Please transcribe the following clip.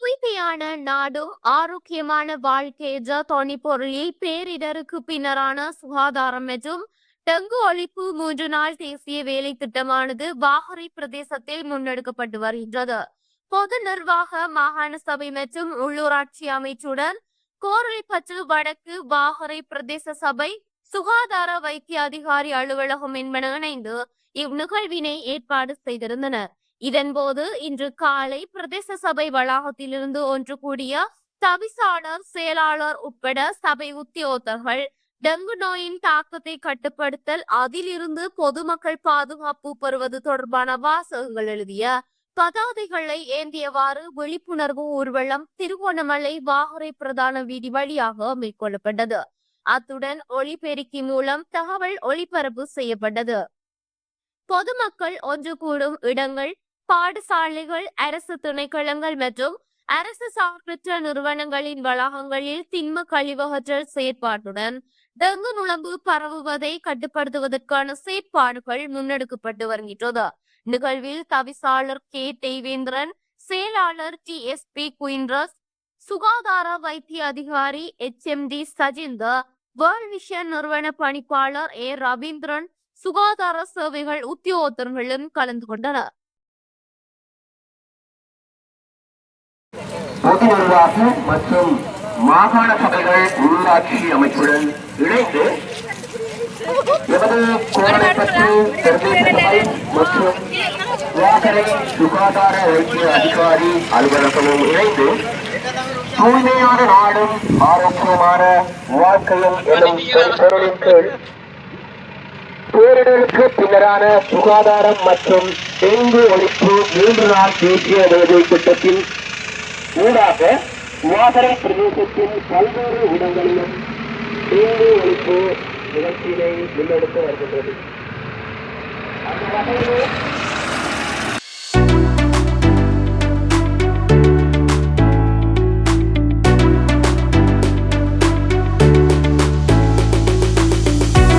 தூய்மையான நாடும் ஆரோக்கியமான வாழ்க்கை என்ற தொனிப்பொருளில் பேரிடருக்கு பின்னரான சுகாதாரம் மற்றும் டெங்கு ஒழிப்பு மூன்று நாள் தேசிய வேலை திட்டமானது வாகரை பிரதேசத்தில் முன்னெடுக்கப்பட்டு வருகின்றது. பொது நிர்வாக மாகாண சபை மற்றும் உள்ளூராட்சி அமைச்சுடன் கோரளைப்பற்று வடக்கு வாகரை பிரதேச சபை சுகாதார வைத்திய அதிகாரி அலுவலகம் என்பன இணைந்து இந்நிகழ்வினை ஏற்பாடு செய்திருந்தனர். இதன்போது இன்று காலை பிரதேச சபை வளாகத்திலிருந்து ஒன்று கூடிய தவிசாளர் செயலாளர் உட்பட சபை உத்தியோகர்கள் டெங்கு நோயின் தாக்கத்தை கட்டுப்படுத்தல் அதிலிருந்து பொதுமக்கள் பாதுகாப்பு பெறுவது தொடர்பான வாசகங்கள் எழுதிய பதாதைகளை ஏந்தியவாறு விழிப்புணர்வு ஊர்வலம் திருகோணமலை வாகரை பிரதான வீதி வழியாக மேற்கொள்ளப்பட்டது அத்துடன் ஒளிபெருக்கி மூலம் தகவல் ஒளிபரப்பு செய்யப்பட்டது. பொதுமக்கள் ஒன்று கூடும் இடங்கள் பாடசாலைகள் அரசு துணைக்களங்கள் மற்றும் அரசு சார்பற்ற நிறுவனங்களின் வளாகங்களில் திண்ம கழிவகற்றல் செயற்பாட்டுடன் டெங்கு நுழம்பு பரவுவதை கட்டுப்படுத்துவதற்கான செயற்பாடுகள் முன்னெடுக்கப்பட்டு வருகின்றது. நிகழ்வில் தவிசாளர் கே. தேவேந்திரன் செயலாளர் டி. எஸ். பி. குயின்ரஸ் சுகாதார வைத்திய அதிகாரி H. M. T. Sajinthar World Vision நிறுவன பணிப்பாளர் ஏ. ரவீந்திரன் சுகாதார சேவைகள் உத்தியோகத்தர்களும் கலந்து கொண்டனர். பொது நிர்வாக மற்றும் மாகாண சபைகள் உள்ளாட்சி அமைப்புடன் இணைந்து எமது கோரளைப்பற்று பிரதேச சபை மற்றும் வாகரை சுகாதார வைத்திய அதிகாரி அலுவலகமும் இணைந்து தூய்மையான நாடும் ஆரோக்கியமான வாழ்க்கையும் எனும் பொருளின் கீழ் பேரிடருக்கு பின்னரான சுகாதாரம் மற்றும் டெங்கு ஒழிப்பு மூன்று நாள் தேசிய வேலை திட்டத்தின் ஊடாக மாதரை பிரதேசத்தின் பல்வேறு இடங்களிலும் டெங்கு ஒழிப்பு நிகழ்ச்சியினை முன்னெடுத்து வருகின்றது. அந்த வகையில்